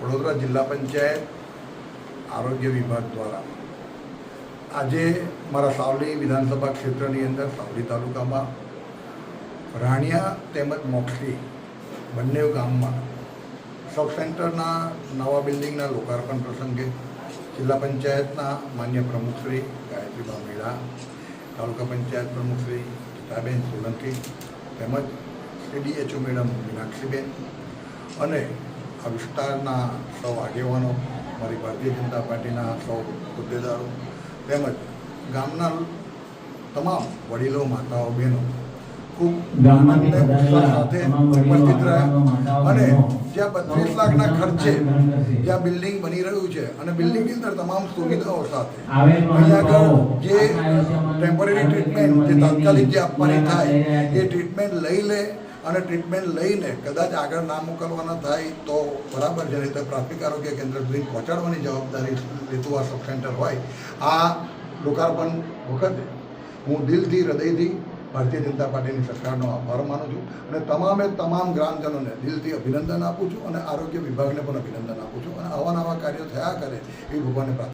વડોદરા જિલ્લા પંચાયત આરોગ્ય વિભાગ દ્વારા આજે મારા સાવલી વિધાનસભા ક્ષેત્રની અંદર સાવલી તાલુકામાં રાણિયા તેમજ મોક્ષી બંને ગામમાં સબ સેન્ટરના નવા બિલ્ડિંગના લોકાર્પણ પ્રસંગે જિલ્લા પંચાયતના માન્ય પ્રમુખશ્રી ગાયત્રીબા મેળા, તાલુકા પંચાયત પ્રમુખશ્રી ગીતાબેન સોલંકી તેમજ શ્રી ડીએચઓ મેડમ મીનાક્ષીબેન અને આ વિસ્તારના સૌ આગેવાનો મારી ભારતીય જનતા પાર્ટીના સૌ હોદ્દેદારો તેમજ ગામના તમામ વડીલો માતાઓ બહેનો ખૂબ આનંદ સાથે ઉપસ્થિત રહ્યા. અને જ્યાં બત્રીસ લાખના ખર્ચે. જ્યાં બિલ્ડિંગ બની રહ્યું છે અને બિલ્ડિંગની અંદર તમામ સુવિધાઓ સાથે અહીંયા આગળ જે ટેમ્પરરી ટ્રીટમેન્ટ જે તાત્કાલિક જે આપવાની થાય એ ટ્રીટમેન્ટ લઈ લે અને ટ્રીટમેન્ટ લઈને કદાચ આગળ ના મોકલવાના થાય તો બરાબર છે. રીતે પ્રાથમિક આરોગ્ય કેન્દ્ર સુધી પહોંચાડવાની જવાબદારી લેતું આ સબ સેન્ટર હોય. આ લોકાર્પણ વખતે હું દિલથી, હૃદયથી ભારતીય જનતા પાર્ટીની સરકારનો આભાર માનું છું અને તમામે તમામ ગ્રામજનોને દિલથી અભિનંદન આપું છું અને આરોગ્ય વિભાગને પણ અભિનંદન આપું છું. અને આવા નવા કાર્યો થયા કરે એ ભગવાનને પ્રાર્થના